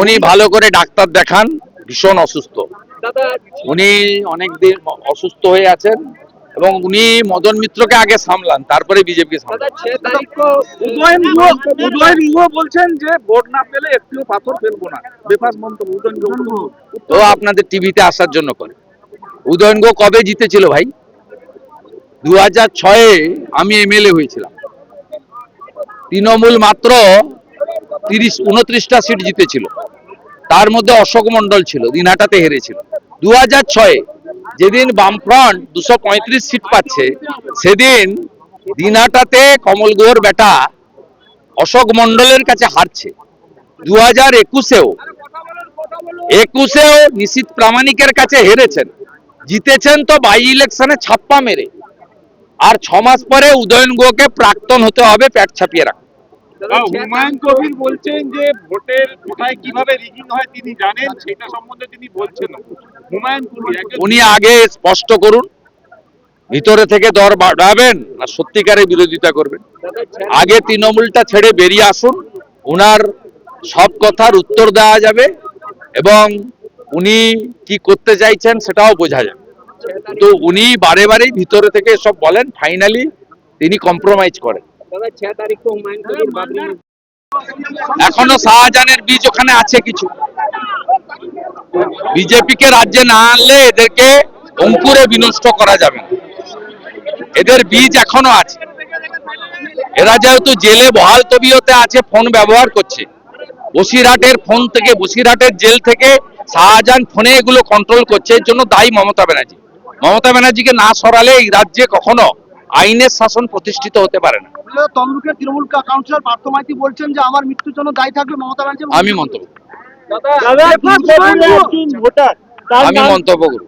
উনি ভালো করে ডাক্তার দেখান ভীষণ অসুস্থ। উনি অনেক দিন অসুস্থ হয়ে আছেন এবং উনি মদন মিত্রকে আগে সামলান তারপরে বিজেপিকে সামলান। উদয়ন গুহ উদয়ন গুহ বলছেন যে ভোট না পেলে একটিও পাথর ফেলব না। বেফাস মন্তব্য তো আপনাদের টিভিতে আসার জন্য করে। উদয়ন গো কবে জিতেছিল ভাই? দু হাজার ছয়ে আমি এমএলএ হয়েছিলাম। তৃণমূল মাত্র তিরিশ, উনত্রিশটা সিট জিতেছিল। তার মধ্যে অশোক মন্ডল ছিল, দিনহাটাতে হেরেছিল। দু হাজার ছয়ে যেদিন বামফ্রন্ট দুশো পঁয়ত্রিশ সিট পাচ্ছে, সেদিন দিনহাটাতে কমল গুহর বেটা অশোক মন্ডলের কাছে হারছে। দু হাজার একুশেও একুশেও নিশীত প্রামাণিকের কাছে হেরেছেন। জিতেছেন তো বাই ইলেকশনে ছাপ্পা মেরে। আর ছ মাস পরে উদয়ন গুহকে প্রাক্তন হতে হবে, প্যাট ছাপিয়ে রাখ হুমায়ুন কবির বলছেন যে ভোটের কোথায় কীভাবে রিগিং হয় তিনি জানেন সেটা সম্বন্ধে তিনি বলছেন। হুমায়ুন কবির উনি আগে স্পষ্ট করুন ভিতরে থেকে দর বাড়াবেন না সত্যিকারের বিরোধিতা করবেন। আগে তৃণমূলটা ছেড়ে বেরিয়ে আসুন উনার সব কথার উত্তর দেওয়া যাবে এবং উনি কি করতে চাইছেন সেটাও বোঝা যাবে। তো উনি বারে বারেই ভিতরে থেকে সব বলেন ফাইনালি তিনি কম্প্রোমাইজ করেন। এখনও শাহজাহানের বীজ ওখানে আছে কিছু। বিজেপি কে রাজ্যে না আনলে এদেরকে অঙ্কুরে বিনষ্ট করা যাবে এদের বীজ এখনও আছে। এরা যেহেতু জেলে বহাল তবিয়তে আছে ফোন ব্যবহার করছে। বসিরহাটের ফোন থেকে বসিরহাটের জেল থেকে শাহজাহান ফোনে এগুলো কন্ট্রোল করছে। এর জন্য দায়ী মমতা ব্যানার্জি। মমতা ব্যানার্জিকে না সরালে এই রাজ্যে কখনো আইনের শাসন প্রতিষ্ঠিত হতে পারে না। তমলুকের তৃণমূল কাউন্সিলর পার্থ মাইতি বলছেন যে আমার মৃত্যুর জন্য দায়ী থাকবে মমতা ব্যানার্জি। আমি মন্তব্য করি। আমি মন্তব্য করব।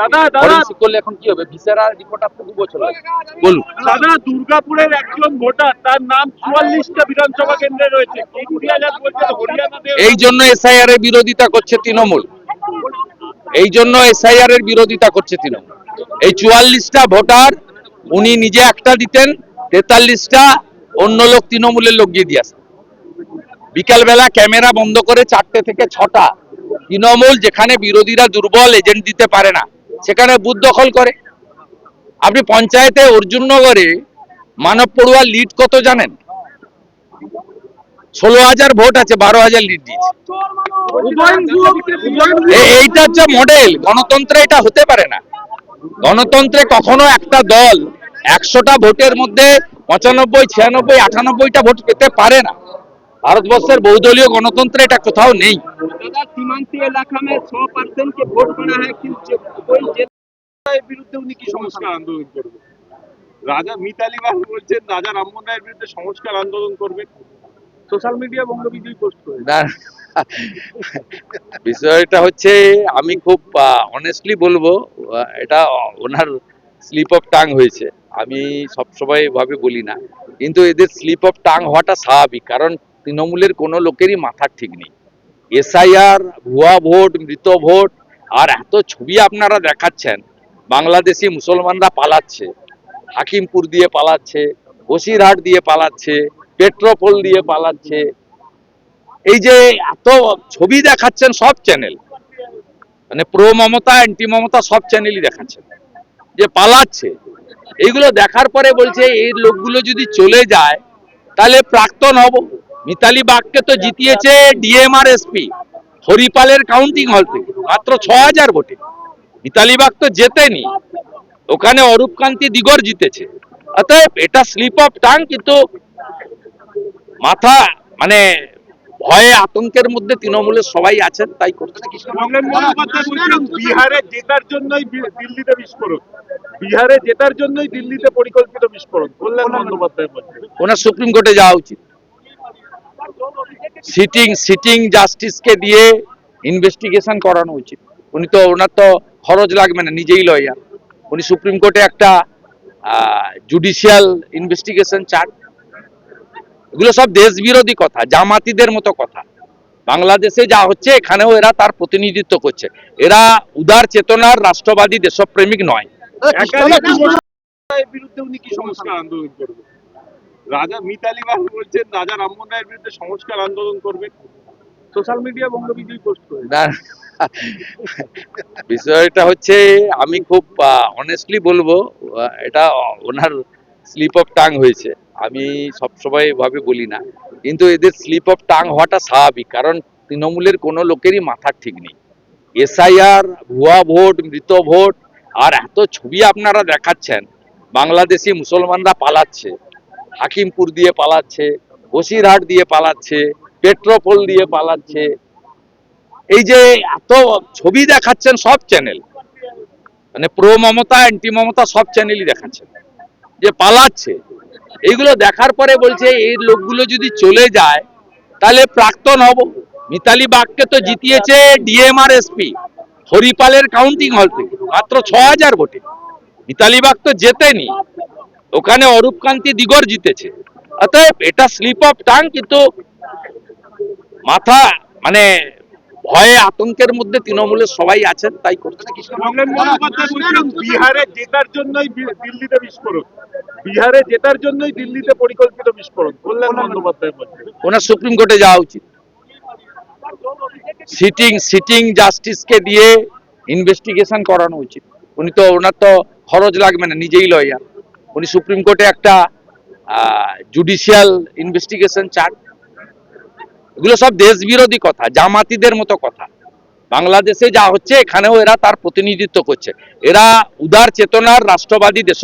দাদা ফরেন্সিক করলে এখন কি হবে? ভিসারা রিপোর্ট আসতে দু বছর বলুন। দাদা দুর্গাপুরের একজন ভোটার তার নাম চুয়াল্লিশটা বিধানসভা কেন্দ্রে রয়েছে। কুড়িয়াজাত বলছে হরিয়ানাতেও এই জন্য এসআইআর এর বিরোধিতা করছে তৃণমূল। এই জন্য এসআইআর এর বিরোধিতা করছে তৃণমূল। এই চুয়াল্লিশটা ভোটার উনি নিজে একটা দিতেন তেতাল্লিশটা অন্য লোক তৃণমূলের লোক গিয়ে দিয়ে আসতেন। বিকালবেলা ক্যামেরা বন্ধ করে চারটে থেকে ছটা তৃণমূল যেখানে বিরোধীরা দুর্বল এজেন্ট দিতে পারে না, সেখানে বুথ দখল করে। আপনি পঞ্চায়েতে অর্জুননগরে মানব পড়ুয়ার লিড কত জানেন? ষোলো হাজার ভোট আছে, বারো হাজার লিড দিয়েছে। এইটা হচ্ছে মডেল গণতন্ত্রে এটা হতে পারে না। গণতন্ত্রে কখনো একটা দল একশোটা ভোটের মধ্যে পঁচানব্বই, ছিয়ানব্বই, আটানব্বইটা ভোট পেতে পারে না। ভারতবর্ষের বহুদলীয় গণতন্ত্রে এটা কোথাও নেই। সীমান্তি এলাকা মে ছ পার্সেন্ট ভোট পড়া বিরুদ্ধে উনি কি সংস্কার আন্দোলন করবে রাজা মিতালি বাবু বলছেন রাজা রামমোহন রায়ের বিরুদ্ধে সংস্কার আন্দোলন করবেন। সোশ্যাল মিডিয়া বঙ্গ বিজয়ী পোস্ট বিষয়টা হচ্ছে আমি খুব অনেস্টলি বলব এটা ওনার স্লিপ অফ টাং হয়েছে। আমি সবসময় এভাবে বলি না। কিন্তু এদের স্লিপ অফ টাং হওয়াটা স্বাভাবিক কারণ তৃণমূলের কোনো লোকেরই মাথার ঠিক নেই। এসআইআর, ভুয়া ভোট, মৃত ভোট, আর এত ছবি আপনারা দেখাচ্ছেন, বাংলাদেশি মুসলমানরা পালাচ্ছে, হাকিমপুর দিয়ে পালাচ্ছে, বসিরহাট দিয়ে পালাচ্ছে, পেট্রোপোল দিয়ে পালাচ্ছে। এই যে এত ছবি দেখাচ্ছেন সব চ্যানেল মানে প্রো মমতা, অ্যান্টি মমতা সব চ্যানেলই দেখাচ্ছেন, যে পালাচ্ছে। এইগুলো দেখার পরে বলছে, এই লোকগুলো যদি চলে যায়, তাহলে প্রাক্তন হব। মিতালি বাগকে তো জিতিয়েছে ডিএমআর এসপি। হরিপালের কাউন্টিং হল থেকে মাত্র ছ হাজার ভোটে। মিতালি বাগ তো জেতেনি। ওখানে অরূপ কান্তি দিগর জিতেছে। অতএব এটা স্লিপ অফ টাং কিন্তু মাথা মানে ভয়ে আতঙ্কের মধ্যে তৃণমূলের সবাই আছেন তাই করছে বিহারে জেতার জন্যই দিল্লিতে বিস্ফোরণ। বিহারে জেতার জন্যই দিল্লিতে পরিকল্পিত বিস্ফোরণ। কল্যাণ বন্দ্যোপাধ্যায় ওনার সুপ্রিম কোর্টে যাওয়া উচিত। সিটিং সিটিং জাস্টিসকে দিয়ে ইনভেস্টিগেশন করানো উচিত। উনি তো ওনার তো খরচ লাগবে না নিজেই লয়ার উনি সুপ্রিম কোর্টে একটা জুডিশিয়াল ইনভেস্টিগেশন চান। এগুলো সব দেশ বিরোধী কথা জামাতিদের মতো কথা। বাংলাদেশে যা হচ্ছে এখানেও এরা তার প্রতিনিধিত্ব করছে। এরা উদার চেতনার রাষ্ট্রবাদী দেশপ্রেমিক নয়। বিরুদ্ধে উনি কি সংস্কার আন্দোলন করবেন? রাজা মিতালি বাবু বলছেন, রাজা রামমোহন রায়ের বিরুদ্ধে সংস্কার আন্দোলন করবেন সোশ্যাল মিডিয়া বঙ্গ বিজয়ী পোস্ট করে। বিষয়টা হচ্ছে, আমি খুব অনেস্টলি বলব এটা ওনার স্লিপ অফ টাং হয়েছে। আমি সবসময় এভাবে বলি না। কিন্তু এদের স্লিপ অফ টাং হওয়াটা স্বাভাবিক, কারণ তৃণমূলের কোনো লোকেরই মাথার ঠিক নেই। এসআইআর, ভুয়া ভোট, মৃত ভোট, আর এত ছবি আপনারা দেখাচ্ছেন, বাংলাদেশি মুসলমানরা পালাচ্ছে। হাকিমপুর দিয়ে পালাচ্ছে, বসিরহাট দিয়ে পালাচ্ছে, পেট্রোপোল দিয়ে পালাচ্ছে। এই যে এত ছবি দেখাচ্ছেন সব চ্যানেল মানে প্রো মমতা অ্যান্টি মমতা সব চ্যানেলই দেখাচ্ছে যে পালাচ্ছে। এইগুলো দেখার পরে বলছে, এই লোকগুলো যদি চলে যায়, তাহলে প্রাক্তন হব। মিতালি বাগকে তো জিতিয়েছে ডিএম আর এসপি হরিপালের কাউন্টিং হল থেকে, মাত্র ছ হাজার ভোটে। মিতালি বাগ তো জেতেনি। ওখানে অরূপকান্তি দিগর জিতেছে। অতএব এটা স্লিপ অফ টাং কিন্তু মাথা মানে ভয়ে আতঙ্কের মধ্যে তৃণমূলের সবাই আছেন তাই করছে। বিহারে জেতার জন্যই দিল্লিতে বিস্ফোরণ। বিহারে জেতার জন্যই দিল্লিতে পরিকল্পিত বিস্ফোরণ। কল্যাণ বন্দ্যোপাধ্যায় ওনার সুপ্রিম কোর্টে যাওয়া উচিত। সিটিং সিটিং জাস্টিসকে দিয়ে ইনভেস্টিগেশন করানো উচিত। উনি তো ওনার তো খরচ লাগবে না নিজেই লয়ার উনি সুপ্রিম কোর্টে একটা জুডিশিয়াল ইনভেস্টিগেশন চান। এগুলো সব দেশ বিরোধী কথা, জামাতিদের মতো কথা। বাংলাদেশে যা হচ্ছে, এখানেও এরা তার প্রতিনিধিত্ব করছে। এরা উদার চেতনার রাষ্ট্রবাদী দেশ